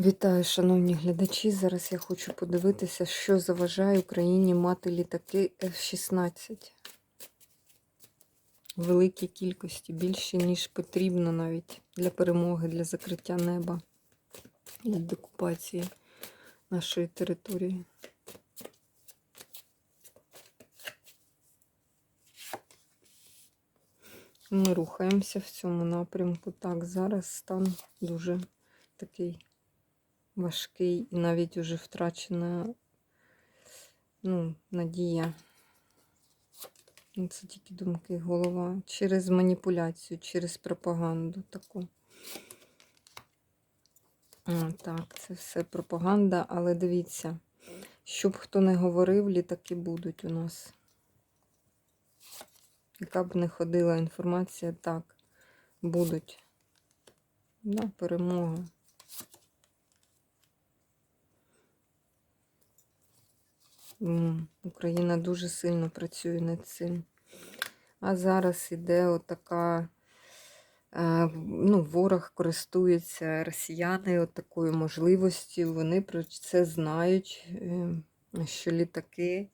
Вітаю, шановні глядачі. Зараз я хочу подивитися, що заважає Україні мати літаки F-16. В великій кількості, більше, ніж потрібно навіть для перемоги, для закриття неба і декупації нашої території. Ми рухаємося в цьому напрямку. Так, зараз стан дуже такий важкий і навіть уже втрачена ну, надія. Ну, Це тільки думки, голова. Через маніпуляцію, через пропаганду таку. А, так, це все пропаганда, але дивіться, щоб хто не говорив, літаки будуть у нас. Яка б не ходила інформація, так, будуть. Да, перемога. Україна дуже сильно працює над цим. А зараз іде отака, е, ну, ворог користується росіяни от такою можливістю. Вони про це знають, е, що літаки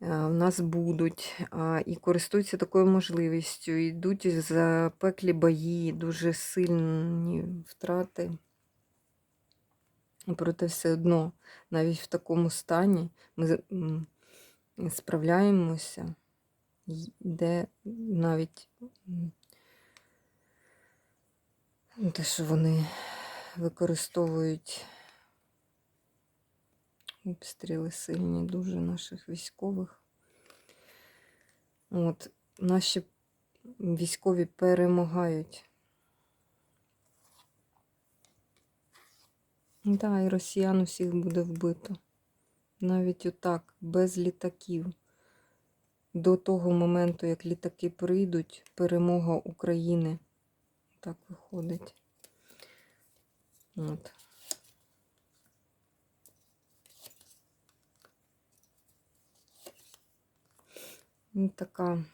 е, у нас будуть і користуються такою можливістю. Йдуть запеклі бої, дуже сильні втрати. Проте все одно, навіть в такому стані ми справляємося, де навіть те, що вони використовують обстріли сильні дуже наших військових. От, наші військові перемагають. Да, і росіян усіх буде вбито. Навіть отак, без літаків. До того моменту, як літаки прийдуть, перемога України. Так виходить. От. Ну, така.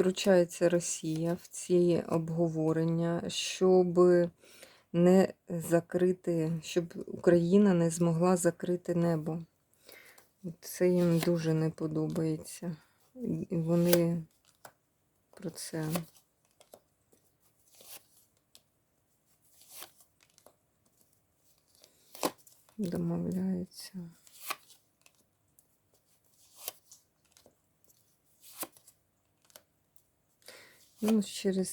Втручається Росія в ці обговорення, щоб не закрити, щоб Україна не змогла закрити небо. Це їм дуже не подобається. Вони про це. Домовляються. Ну, через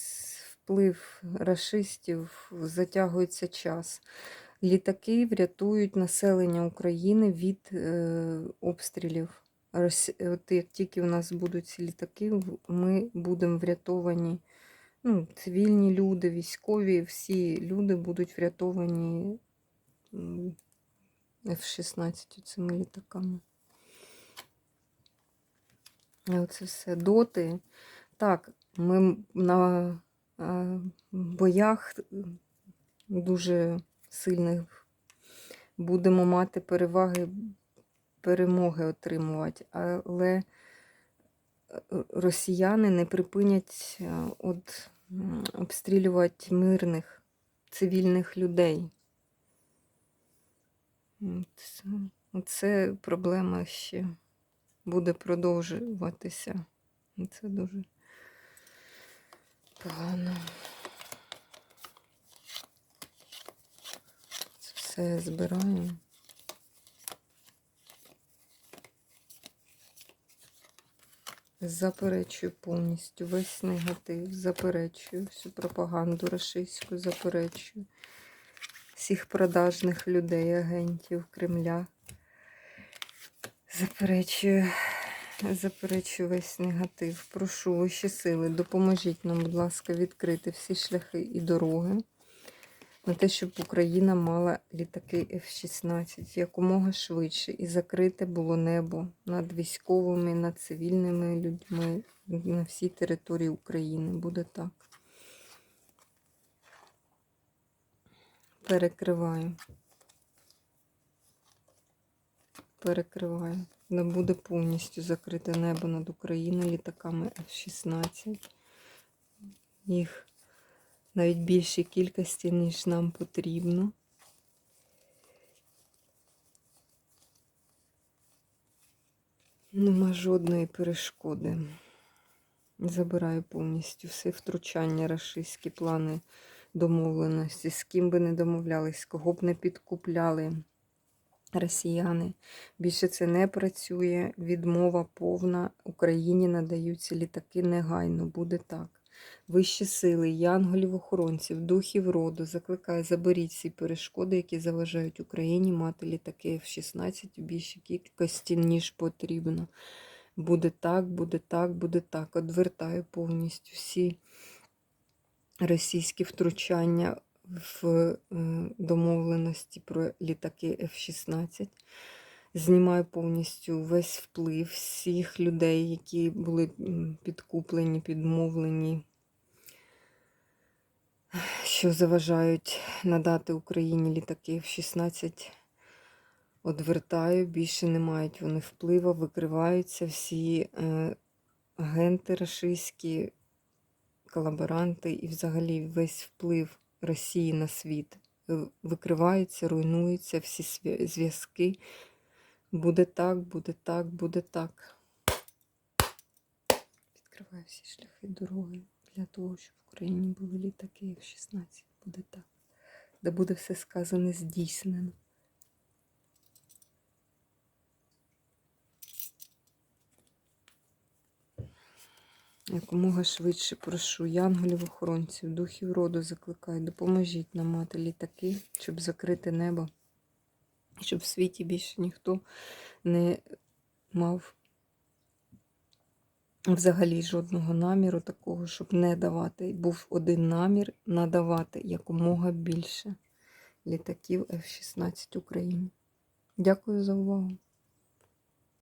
вплив рашистів затягується час. Літаки врятують населення України від е, обстрілів. От як тільки у нас будуть ці літаки, ми будемо врятовані. Ну, цивільні люди, військові, всі люди будуть врятовані м, F-16 цими літаками. Оце все доти. Так, ми на е, боях дуже сильних будемо мати переваги, перемоги отримувати, але е, росіяни не припинять е, от, обстрілювати мирних цивільних людей. Це проблема ще буде продовжуватися. Це дуже погано. Це все я збираю. Заперечую повністю весь негатив, заперечую всю пропаганду рашистську, заперечую всіх продажних людей, агентів Кремля. Заперечую, заперечую весь негатив. Прошу вищі сили, допоможіть нам, будь ласка, відкрити всі шляхи і дороги на те, щоб Україна мала літаки F-16 якомога швидше і закрите було небо над військовими, над цивільними людьми на всій території України. Буде так. Перекриваю. Перекриваю. Да буде повністю закрите небо над Україною літаками F-16. Їх навіть більшій кількості, ніж нам потрібно. Нема жодної перешкоди. Забираю повністю все втручання, рашистські плани домовленості, з ким би не домовлялись, кого б не підкупляли росіяни. Більше це не працює. Відмова повна. Україні надаються літаки негайно. Буде так. Вищі сили, янголів, охоронців, духів роду закликаю, заберіть всі перешкоди, які заважають Україні мати літаки F-16 у більшій кількості, ніж потрібно. Буде так, буде так, буде так. Одвертаю повністю всі російські втручання в е, домовленості про літаки F-16. Знімаю повністю весь вплив всіх людей, які були підкуплені, підмовлені, що заважають надати Україні літаки F-16. Одвертаю, більше не мають вони впливу, викриваються всі е, агенти рашистські, колаборанти і взагалі весь вплив Росії на світ. е, Викриваються, руйнуються всі зв'язки. Буде так, буде так, буде так. Відкриваю всі шляхи дороги для того, щоб в Україні були літаки F-16. Буде так. Де буде все сказане здійснено. Якомога швидше прошу янголів охоронців, духів роду закликаю, допоможіть нам мати літаки, щоб закрити небо, щоб в світі більше ніхто не мав взагалі жодного наміру такого, щоб не давати. Був один намір надавати якомога більше літаків F-16 Україні. Дякую за увагу.